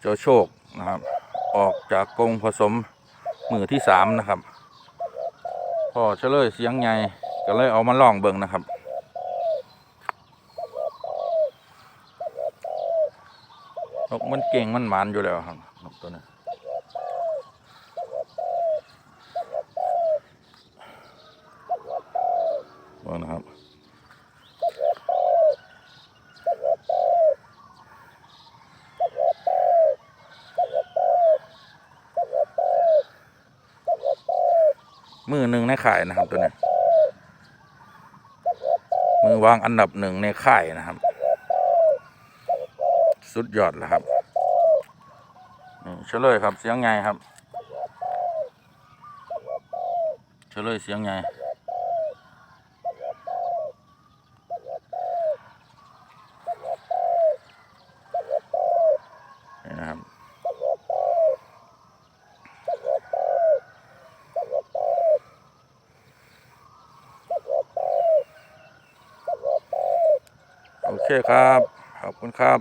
เจ้าโชคนะครับ ออกจากกรงผสมมือที่สามนะครับพ่อเฉลยเสียงใหญ่ก็เลยเอามาลองเบิ่งนะครับ นกมันเก่งมันหมานอยู่แล้วครับนกตัวนี้เบิ่งนะครับ มือหนึ่งในข่ายนะครับตัวนี้มือวางอันดับหนึ่งในข่ายนะครับ สุดยอดแล้วครับเฉลยครับเสียงไงครับเฉลยเสียงไงนี่นะครับ โอ เคครับ ขอบคุณครับ